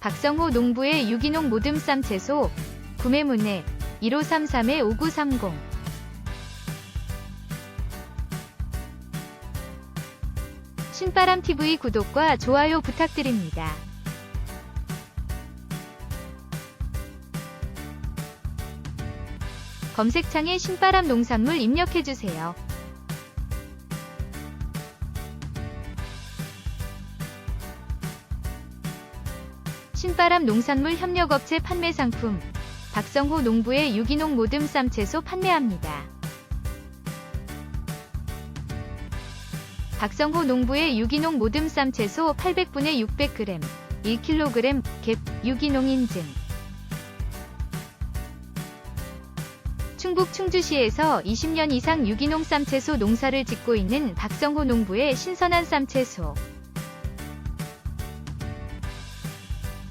박성호 농부의 유기농 모듬쌈 채소 구매 문의 1533-5930 신바람TV 구독과 좋아요 부탁드립니다. 검색창에 신바람 농산물 입력해주세요. 신바람 농산물 협력업체 판매 상품 박성호 농부의 유기농 모듬 쌈채소 판매합니다. 박성호 농부의 유기농 모듬 쌈채소 800분의 600g 1kg 갭 유기농 인증 충북 충주시에서 20년 이상 유기농 쌈채소 농사를 짓고 있는 박성호 농부의 신선한 쌈채소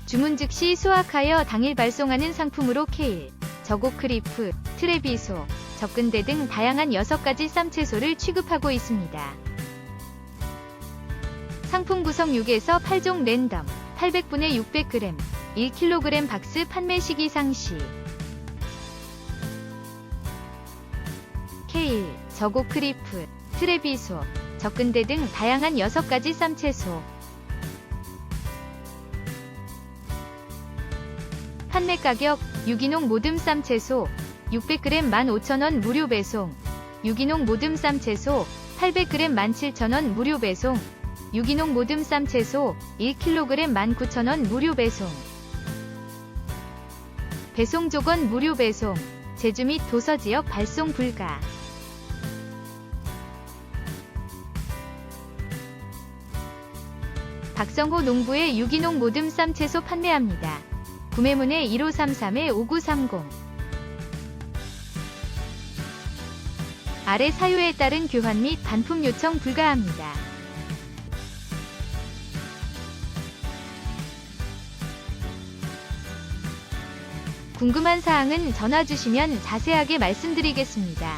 주문 즉시 수확하여 당일 발송하는 상품으로 케일, 저고 크리프, 트레비소, 접근대 등 다양한 6가지 쌈채소를 취급하고 있습니다. 상품 구성 6에서 8종 랜덤, 800분의 600g, 1kg 박스 판매 시기 상시. 케일, 저고 크리프, 트레비소, 접근대 등 다양한 6가지 쌈채소. 판매 가격 유기농 모듬 쌈 채소 600g 15,000원 무료 배송. 유기농 모듬 쌈 채소 800g 17,000원 무료 배송. 유기농 모듬 쌈 채소 1kg 19,000원 무료 배송. 배송 조건 무료 배송. 제주 및 도서 지역 발송 불가. 박성호 농부의 유기농 모듬 쌈채소 판매합니다. 구매문의 1533-5930 아래 사유에 따른 교환 및 반품 요청 불가합니다. 궁금한 사항은 전화 주시면 자세하게 말씀드리겠습니다.